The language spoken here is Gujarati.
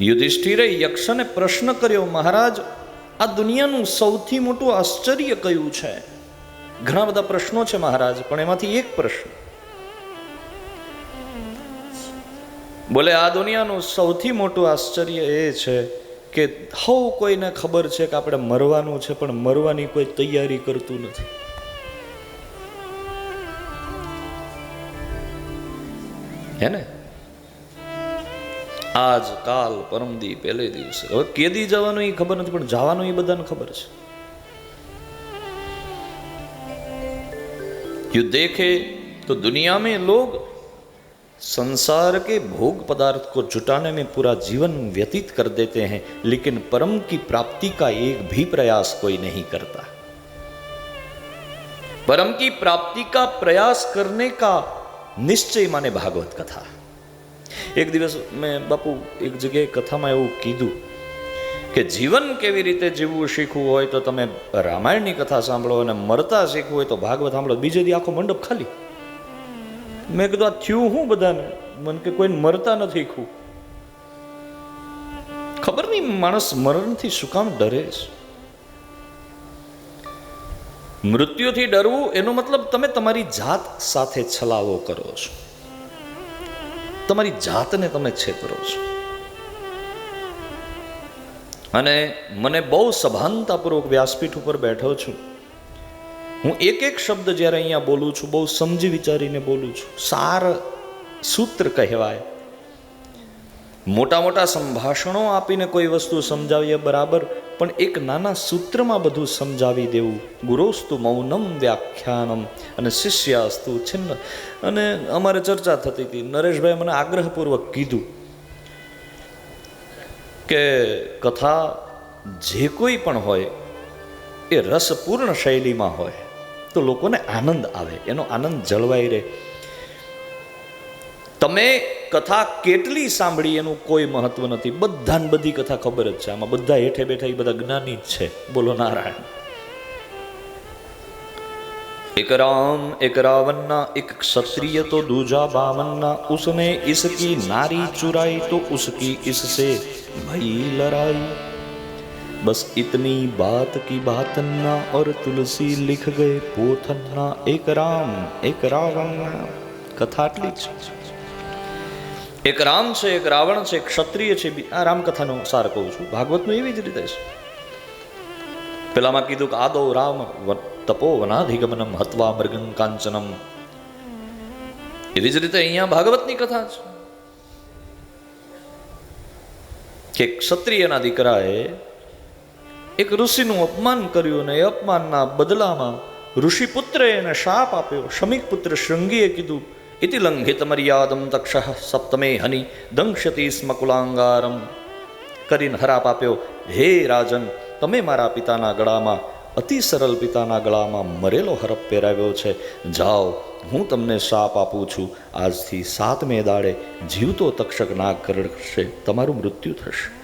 યુધિષ્ઠિરે યક્ષને પ્રશ્ન કર્યો, મહારાજ, આ દુનિયાનું સૌથી મોટું આશ્ચર્ય કયું છે? ઘણા બધા પ્રશ્નો છે મહારાજ, પણ એમાંથી એક પ્રશ્ન. બોલે, આ દુનિયાનું સૌથી મોટું આશ્ચર્ય એ છે કે હવ કોઈને ખબર છે કે આપણે મરવાનું છે, પણ મરવાની કોઈ તૈયારી કરતું નથી. હે ને? આજ કાલ પરમદી પહેલે દિવસે હવે કેદી જવાનું એ ખબર નથી પણ જવાનું એ બધાને ખબર છે यू देखे तो दुनिया में लोग संसार के भोग पदार्थ को जुटाने में पूरा जीवन व्यतीत कर देते हैं लेकिन परम की प्राप्ति का एक भी प्रयास कोई नहीं करता परम की प्राप्ति का प्रयास करने का નિશ્ચય માને ભાગવત કથા એક દિવસ મેં બાપુ એક જગ્યાએ કથામાં એવું કીધું કે જીવન કેવી રીતે જીવવું શીખવું હોય તો તમે રામાયણની કથા સાંભળો અને મરતા શીખવું હોય તો ભાગવત સાંભળો. બીજે દી આખો મંડપ ખાલી. મેં કીધું, આ થયું હું બધાને? મને કે, કોઈને મરતા નથી શીખવું ખબર નહીં, માણસ મરણથી શું કામ ડરે છે? મૃત્યુથી ડરવું એનો મતલબ તમે તમારી જાત સાથે છલાવો કરો છો. તમારી જાતને તમે છેતરો છો. અને મને બહુ સભાનતાપૂર્વક વ્યાસપીઠ ઉપર બેઠો છું. હું એક એક શબ્દ જ્યારે અહીંયા બોલું છું, બહુ સમજી વિચારીને બોલું છું. સાર સૂત્ર કહેવાય. મોટા મોટા સંભાષણો આપીને કોઈ વસ્તુ સમજાવીએ બરાબર પણ એક નાના સૂત્રમાં બધું સમજાવી દેવું. ગુરોસ્તુ મૌનમ વ્યાખ્યાનમ. અને શિષ્યાસ્તુ છિન્ન. અને અમારે ચર્ચા થતી હતી. નરેશભાઈ મને આગ્રહપૂર્વક કીધું કે કથા જે કોઈ પણ હોય, એ રસપૂર્ણ શૈલીમાં હોય, તો લોકોને આનંદ આવે. એનો આનંદ જળવાઈ રહે. તમે કથા કેટલી સાંભળી એનું કોઈ મહત્વ નથી. બધાને બધી કથા ખબર જ છે. આમાં બધા હેઠે બેઠા એ બધા જ્ઞાની જ છે. બોલો નારાયણ. એક રામ, એક રાવણના, એક ક્ષત્રિય તો દૂજા બાવનના ઉસને ઈસકી નારી ચુરાઈ તો ઉસકી ઈસસે ભઈ લડાઈ. બસ ઇતની બાત કી બાતના ઓર તુલસી લિખ ગયે પોથના. એક રામ, એક રાવણના કથા આટલી છે. એક રામ છે, એક રાવણ છે, એક ક્ષત્રિય છે આ રામકથાનો સાર કહું છું. ભાગવતનું એવી જ રીતે છે. પેલામાં કીધું કે આદો રામ તપો વનાધિગમનમ હત્વા મૃગં કાંચનમ. એવી જ રીતે અહીંયા ભાગવતની કથા છે. કે ક્ષત્રિયના દીકરાએ એક ઋષિનું અપમાન કર્યું અને એ અપમાનના બદલામાં ઋષિપુત્રે એને શાપ આપ્યો. શમિક પુત્ર શૃંગીએ કીધું ઇતિ લંઘિત મર્યાદમ તક્ષ સપ્તમે હનિ દંશતી સ્મ કુલાંગારમ કરીને હરાપ આપ્યો હે રાજન તમે મારા પિતાના ગળામાં અતિ સરળ પિતાના ગળામાં મરેલો હરપ પહેરાવ્યો છે. જાઓ, હું તમને શાપ આપું છું. આજથી સાતમે દાડે જીવતો તક્ષક નાગ કરશે તમારું મૃત્યુ થશે.